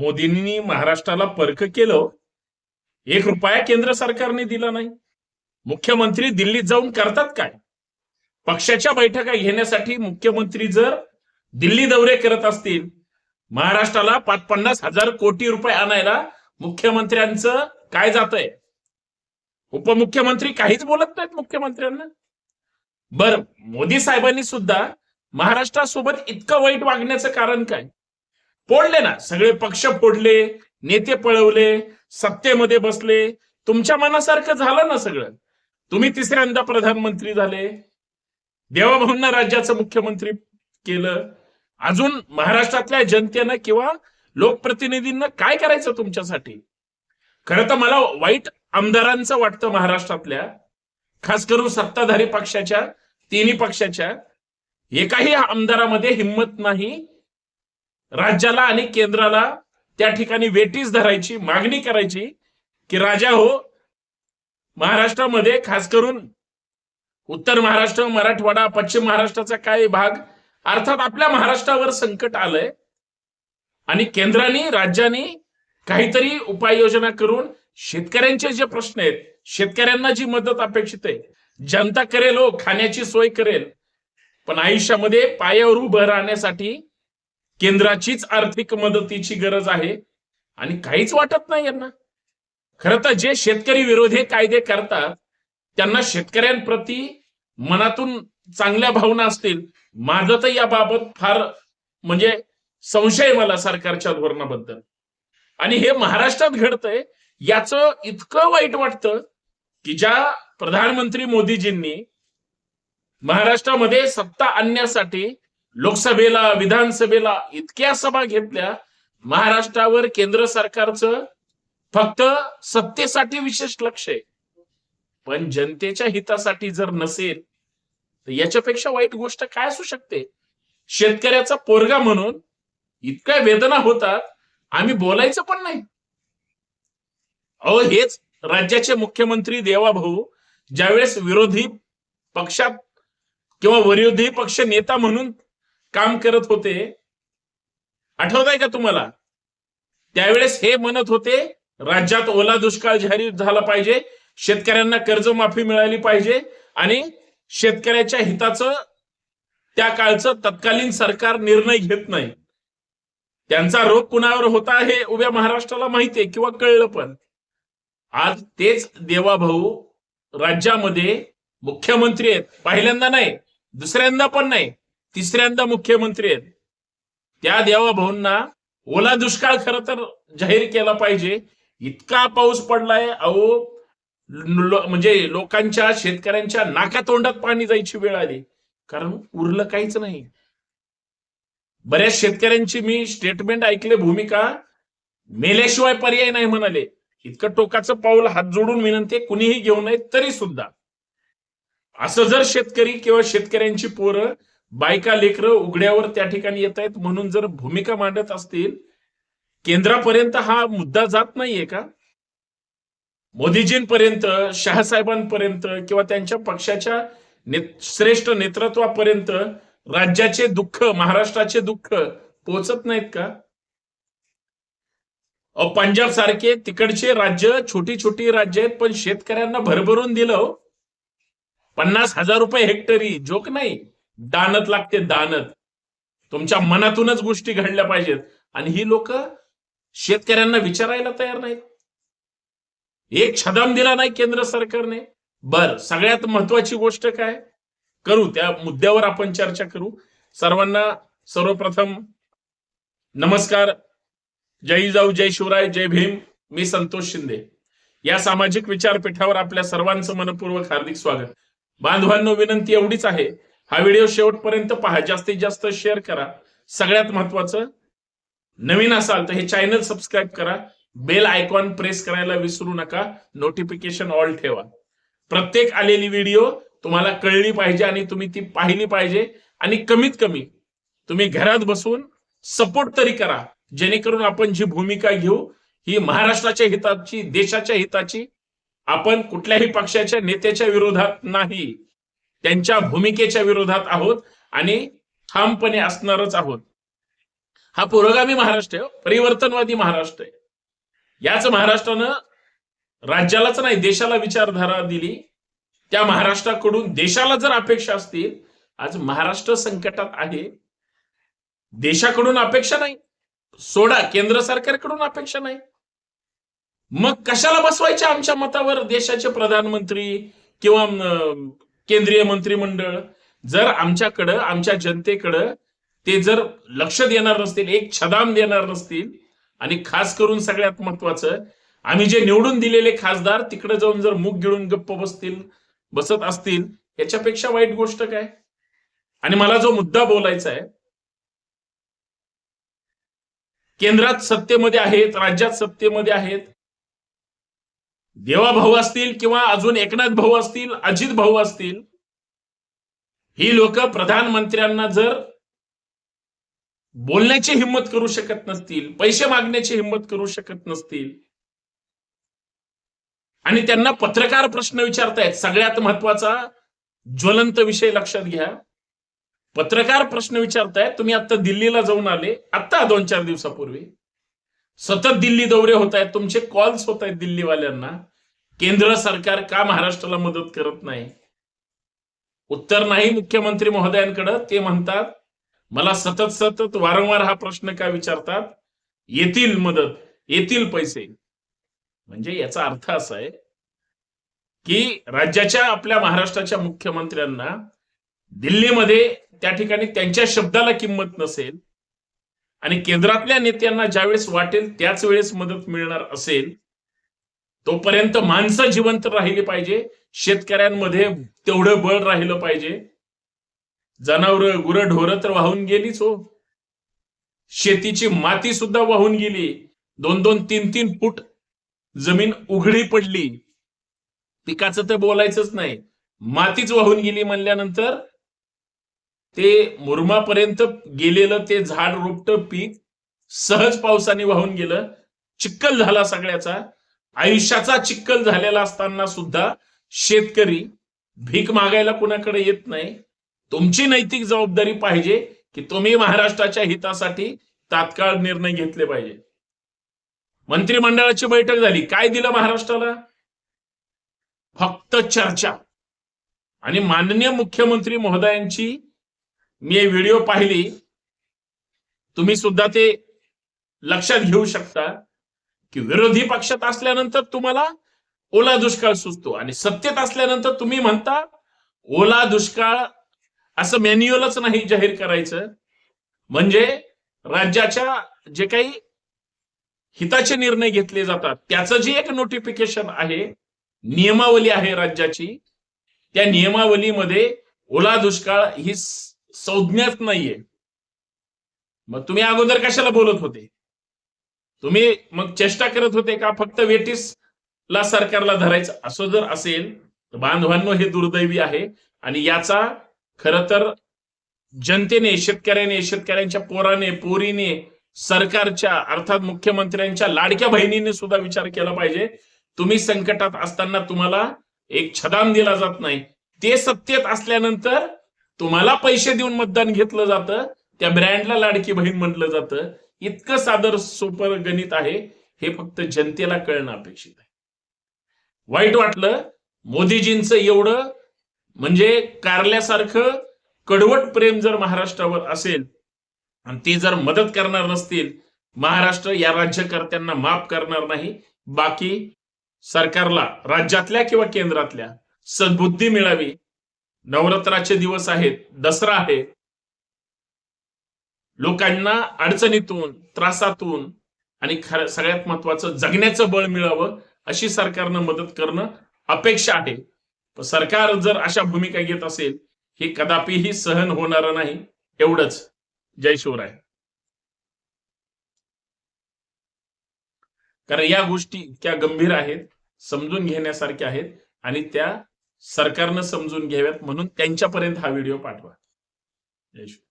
मोदींनी महाराष्ट्राला परक केलं एक रुपया केंद्र सरकारने दिला नाही. मुख्यमंत्री दिल्लीत जाऊन करतात काय? पक्षाच्या बैठका घेण्यासाठी मुख्यमंत्री जर दिल्ली दौरे करत असतील महाराष्ट्राला पाच पन्नास हजार कोटी रुपये आणायला मुख्यमंत्र्यांचं काय जातंय? उपमुख्यमंत्री काहीच बोलत नाहीत मुख्यमंत्र्यांना. बर मोदी साहेबांनी सुद्धा महाराष्ट्रासोबत इतकं वाईट वागण्याचं कारण काय? फोडले ना सगळे पक्ष फोडले नेते पळवले सत्तेमध्ये बसले. तुमच्या मनासारखं झालं ना सगळं. तुम्ही तिसऱ्यांदा प्रधानमंत्री झाले. देवाभाऊंना राज्याचं मुख्यमंत्री केलं. अजून महाराष्ट्रातल्या जनतेनं किंवा लोकप्रतिनिधींना काय करायचं तुमच्यासाठी? खरं तर मला वाईट आमदारांचं वाटतं महाराष्ट्रातल्या खास करून सत्ताधारी पक्षाच्या तिन्ही पक्षाच्या. एकाही आमदारामध्ये हिंमत नाही राज्याला आणि केंद्राला त्या ठिकाणी वेटीस धरायची मागणी करायची की राजा हो महाराष्ट्रामध्ये खास करून उत्तर महाराष्ट्र मराठवाडा पश्चिम महाराष्ट्राचा काही भाग अर्थात आपल्या महाराष्ट्रावर संकट आलंय आणि केंद्राने राज्याने काहीतरी उपाययोजना करून शेतकऱ्यांचे जे प्रश्न आहेत शेतकऱ्यांना जी मदत अपेक्षित आहे जनता करेल हो खाण्याची सोय करेल पण आयुष्यामध्ये पायावर उभं राहण्यासाठी केंद्राचीच आर्थिक मदतीची गरज आहे आणि काहीच वाटत नाही यांना. खर तर जे शेतकरी विरोधी कायदे करतात त्यांना शेतकऱ्यांप्रती मनातून चांगल्या भावना असतील. माझं तर याबाबत फार म्हणजे संशय मला सरकारच्या धोरणाबद्दल. आणि हे महाराष्ट्रात घडतंय याचं इतकं वाईट वाटतं की ज्या प्रधानमंत्री मोदीजींनी महाराष्ट्रामध्ये सत्ता आणण्यासाठी लोकसभेला विधानसभेला इतक्या सभा घेतल्या महाराष्ट्रावर केंद्र सरकारचं फक्त सत्तेसाठी विशेष लक्ष आहे. पण जनतेच्या हितासाठी जर नसेल तर याच्यापेक्षा वाईट गोष्ट काय असू शकते? शेतकऱ्याचा पोरगा म्हणून इतक्या वेदना होतात आम्ही बोलायचं पण नाही. अहो हेच राज्याचे मुख्यमंत्री देवाभाऊ ज्यावेळेस विरोधी पक्षात किंवा विरोधी पक्ष नेता म्हणून काम करत होते. आठवत आहे का तुम्हाला? त्यावेळेस हे म्हणत होते राज्यात ओला दुष्काळ जाहीर झाला पाहिजे शेतकऱ्यांना कर्जमाफी मिळाली पाहिजे आणि शेतकऱ्याच्या हिताचं त्या काळचं तत्कालीन सरकार निर्णय घेत नाही. त्यांचा रोग कुणावर होता हे उभ्या महाराष्ट्राला माहितीये किंवा कळलं पण. आज तेच देवाभाऊ राज्यामध्ये मुख्यमंत्री आहेत. पहिल्यांदा नाही दुसऱ्यांदा पण नाही. तिसऱ्यांदा मुख्यमंत्री आहेत. त्या देवाभाऊंना ओला दुष्काळ खर तर जाहीर केला पाहिजे. इतका पाऊस पडलाय अहो लो- म्हणजे लोकांच्या शेतकऱ्यांच्या नाकातोंडात पाणी जायची वेळ आली. कारण उरलं काहीच नाही. बऱ्याच शेतकऱ्यांची मी स्टेटमेंट ऐकले भूमिका मेल्याशिवाय पर्याय नाही म्हणाले. इतकं टोकाचं पाऊल हात जोडून विनंती कुणीही घेऊ नये तरी सुद्धा असं जर शेतकरी किंवा शेतकऱ्यांची पोरं बायका लेकरं उघड्यावर त्या ठिकाणी येत आहेत. म्हणून जर भूमिका मांडत असतील केंद्रापर्यंत हा मुद्दा जात नाहीये का? मोदीजींपर्यंत शहासाहेबांपर्यंत किंवा त्यांच्या पक्षाच्या ने- श्रेष्ठ नेतृत्वापर्यंत राज्याचे दुःख महाराष्ट्राचे दुःख पोचत नाहीत का? पंजाब सारखे तिकडचे राज्य छोटी छोटी राज्य आहेत पण शेतकऱ्यांना भरभरून दिलं हो. पन्नास हजार रुपये हेक्टरी जोक नाही. दानत लागते दानत. तुमच्या मनातूनच गोष्टी घडल्या पाहिजेत. आणि ही लोक शेतकऱ्यांना विचारायला तयार नाहीत. एक छदाम दिला नाही केंद्र सरकारने. बर सगळ्यात महत्वाची गोष्ट काय? करू त्या मुद्द्यावर आपण चर्चा करू. सर्वांना सर्वप्रथम नमस्कार. जय जाऊ जय शिवराय जय भीम. मी संतोष शिंदे. या सामाजिक विचारपीठावर आपल्या सर्वांचं मनपूर्वक हार्दिक स्वागत. बांधवांनो विनंती एवढीच आहे हा व्हिडिओ शेवटपर्यंत पहा. जास्तीत जास्त शेअर करा. सगळ्यात महत्वाचं नवीन असाल तर हे चॅनल सबस्क्राईब करा. बेल आयकॉन प्रेस करायला विसरू नका. नोटिफिकेशन ऑल ठेवा. प्रत्येक आलेली व्हिडिओ तुम्हाला कळली पाहिजे आणि तुम्ही ती पाहिली पाहिजे. आणि कमीत कमी तुम्ही घरात बसून सपोर्ट तरी करा. जेणेकरून आपण जी भूमिका घेऊ ही महाराष्ट्राच्या हिताची देशाच्या हिताची आपण कुठल्याही पक्षाच्या नेत्याच्या विरोधात नाही. त्यांच्या भूमिकेच्या विरोधात आहोत आणि ठामपणे असणारच आहोत. हा पुरोगामी महाराष्ट्र आहे हो. परिवर्तनवादी महाराष्ट्र आहे. याच महाराष्ट्रानं राज्यालाच नाही देशाला विचारधारा दिली. त्या महाराष्ट्राकडून देशाला जर अपेक्षा असतील आज महाराष्ट्र संकटात आहे. देशाकडून अपेक्षा नाही. सोडा केंद्र सरकारकडून अपेक्षा नाही. मग कशाला बसवायच्या आमच्या मतावर देशाचे प्रधानमंत्री किंवा केंद्रीय मंत्रिमंडळ जर आमच्याकडं आमच्या जनतेकडं ते जर लक्ष देणार नसतील एक छदाम देणार नसतील आणि खास करून सगळ्यात महत्वाचं आम्ही जे निवडून दिलेले खासदार तिकडे जाऊन जर मुख गिळून गप्प बसतील बसत असतील याच्यापेक्षा वाईट गोष्ट काय? आणि मला जो मुद्दा बोलायचा आहे केंद्रात सत्तेमध्ये आहेत राज्यात सत्तेमध्ये आहेत देवा भाऊ असतील किंवा अजून एकनाथ भाऊ असतील अजित भाऊ असतील ही लोक प्रधानमंत्र्यांना जर बोलण्याची हिंमत करू शकत नसतील पैसे मागण्याची हिंमत करू शकत नसतील आणि त्यांना पत्रकार प्रश्न विचारतायत सगळ्यात महत्त्वाचा ज्वलंत विषय लक्षात घ्या. पत्रकार प्रश्न विचारतायत तुम्ही आता दिल्लीला जाऊन आले आता दोन चार दिवसापूर्वी. सतत दिल्ली दौरे होत आहेत तुमचे कॉल्स होत आहेत दिल्लीवाल्यांना. केंद्र सरकार का महाराष्ट्राला मदत करत नाही? उत्तर नाही मुख्यमंत्री महोदयांकडे ते म्हणतात मला सतत सतत वारंवार हा प्रश्न का विचारतात? येतील मदत येतील पैसे. म्हणजे याचा अर्थ असा आहे की राज्याच्या आपल्या महाराष्ट्राच्या मुख्यमंत्र्यांना दिल्लीमध्ये त्या ठिकाणी त्यांच्या शब्दाला किंमत नसेल आणि केंद्रातल्या नेत्यांना ज्यावेळेस वाटेल त्याच वेळेस मदत मिळणार असेल तोपर्यंत माणसं जिवंत राहिली पाहिजे शेतकऱ्यांमध्ये तेवढं बळ राहिलं पाहिजे. जनावर गुरं ढोरं तर वाहून गेलीच हो. शेतीची माती सुद्धा वाहून गेली. दोन दोन तीन तीन फूट जमीन उघडी पडली. पिकाचं तर बोलायचंच नाही. मातीच वाहून गेली म्हणल्यानंतर ते मुरमापर्यंत गेलेलं ते झाड रोपट पीक सहज पावसाने वाहून गेलं. चिक्कल झाला सगळ्याचा. आयुष्याचा चिक्कल झालेला असताना सुद्धा शेतकरी भीक मागायला कुणाकडे येत नाही. तुमची नैतिक जबाबदारी पाहिजे की तुम्ही महाराष्ट्राच्या हितासाठी तात्काळ निर्णय घेतले पाहिजे. मंत्रिमंडळाची बैठक झाली. काय दिलं महाराष्ट्राला? फक्त चर्चा. आणि माननीय मुख्यमंत्री महोदयांची मी व्हिडिओ पाहिली. तुम्ही सुद्धा ते लक्षात घेऊ शकता. की विरोधी पक्षात असल्यानंतर तुम्हाला ओला दुष्काळ सुचतो. आणि सत्तेत असल्यानंतर तुम्ही म्हणता ओला दुष्काळ असं मॅन्युअलच नाही जाहीर करायचं. म्हणजे राज्याच्या जे काही हिताचे निर्णय घेतले जातात त्याचं जे एक नोटिफिकेशन आहे नियमावली आहे राज्याची त्या नियमावलीमध्ये ओला दुष्काळ ही संज्ञात संज्ञाच नाहीये. मग तुम्ही अगोदर कशाला बोलत होते? तुम्ही मग चेष्टा करत होते का फक्त वेटीस ला सरकारला धरायचं? असं जर असेल तर बांधवांनो हे दुर्दैवी आहे. आणि याचा खर तर जनतेने शेतकऱ्याने शेतकऱ्यांच्या पोराने पोरीने सरकारच्या अर्थात मुख्यमंत्र्यांच्या लाडक्या बहिणीने सुद्धा विचार केला पाहिजे. तुम्ही संकटात असताना तुम्हाला एक छदाम दिला जात नाही. ते सत्तेत असल्यानंतर तुम्हाला पैसे देऊन मतदान घेतलं जातं. त्या ब्रँडला लाडकी बहीण म्हटलं जातं. इतकं सादर सुपर गणित आहे हे फक्त जनतेला कळणं अपेक्षित आहे. वाईट वाटलं मोदीजींचं एवढं म्हणजे कारल्यासारखं कडवट प्रेम जर महाराष्ट्रावर असेल आणि ते जर मदत करणार नसतील महाराष्ट्र या राज्यकर्त्यांना माफ करणार नाही बाकी सरकारला राज्यातल्या किंवा केंद्रातल्या सद्बुद्धी मिळावी. नवरात्राचे दिवस आहेत दसरा आहे लोकांना अडचणीतून त्रासातून आणि खर सगळ्यात महत्वाचं जगण्याचं बळ मिळावं अशी सरकारनं मदत करणं अपेक्षा आहे. पण सरकार जर अशा भूमिका घेत असेल हे कदापिही सहन होणार नाही. एवढंच. जय शिवराय. कारण या गोष्टी इतक्या गंभीर आहेत समजून घेण्यासारख्या आहेत आणि त्या सरकारनं समजून घ्याव्यात म्हणून त्यांच्यापर्यंत हा व्हिडिओ पाठवा. जय शिवराय.